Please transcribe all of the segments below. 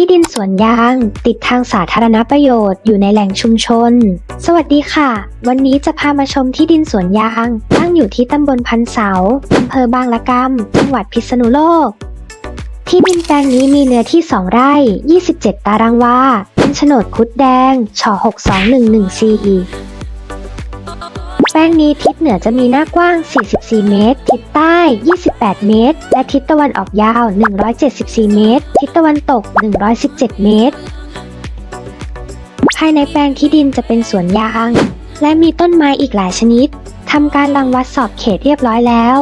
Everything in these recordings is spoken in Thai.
ที่ดินสวนยาง ติดทางสาธารณประโยชน์อยู่ในแหล่งชุมชน สวัสดีค่ะ วันนี้จะพามาชมที่ดินสวนยาง ตั้งอยู่ที่ตำบลพันเสาอำเภอบางละกำจังหวัดพิษณุโลก ที่ดินแปลงนี้มีเนื้อที่ 2 ไร่ 27 ตารางวาเป็นโฉนดคุดแดงช62114 แป้งนี้ทิศเหนือจะมีหน้ากว้าง 44 เมตร ทิศใต้ 28 เมตร และทิศตะวันออกยาว 174 เมตร ทิศตะวันตก 117 เมตร ภายในแปลงที่ดินจะเป็นสวนยาง และมีต้นไม้อีกหลายชนิดทำการรังวัดสอบเขตเรียบร้อยแล้ว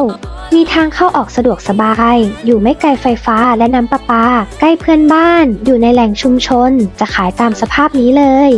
มีทางเข้าออกสะดวกสบาย อยู่ไม่ไกลไฟฟ้าและน้ำประปา ใกล้เพื่อนบ้าน อยู่ในแหล่งชุมชน จะขายตามสภาพนี้เลย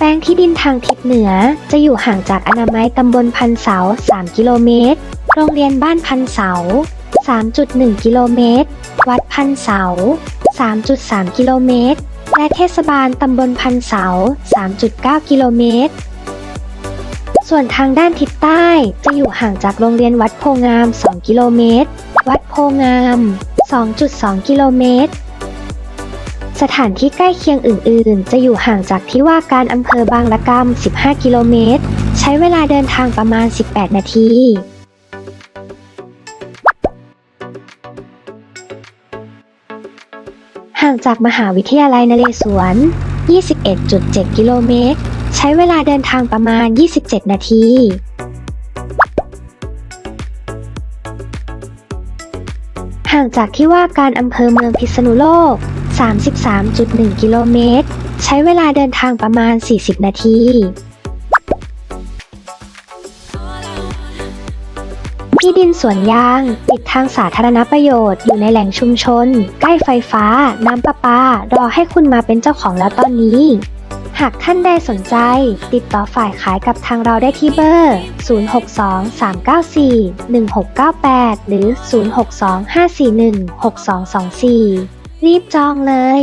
แปลงที่ดินทางทิศเหนือ จะอยู่ห่างจากอนามัยตำบลพันเสา 3 กิโลเมตร โรงเรียนบ้านพันเสา 3.1 กิโลเมตร วัดพันเสา 3.3 กิโลเมตร และเทศบาลตำบลพันเสา 3.9 กิโลเมตรส่วนทางด้านทิศใต้จะอยู่ห่างจากโรงเรียนวัดโพงาม 2 กิโลเมตร วัดโพงาม 2.2 กิโลเมตร สถานที่ใกล้เคียงอื่น ๆ จะอยู่ห่างจากที่ว่าการอำเภอบางละกำ 15 กิโลเมตร ใช้เวลาเดินทางประมาณ 18 นาทีห่างจากมหาวิทยาลัยนเรศวร 21.7 กิโลเมตร ใช้เวลาเดินทางประมาณ 27 นาที ห่างจากที่ว่าการอำเภอเมืองพิษณุโลก 33.1 กิโลเมตร ใช้เวลาเดินทางประมาณ 40 นาทีที่ดินสวนยางติดทางสาธารณประโยชน์อยู่ในแหล่งชุมชน ใกล้ไฟฟ้า น้ำประปา รอให้คุณมาเป็นเจ้าของแล้วตอนนี้ หากท่านใดสนใจ ติดต่อฝ่ายขายกับทางเราได้ที่เบอร์ 062-394-1698 หรือ 062-541-6224 รีบจองเลย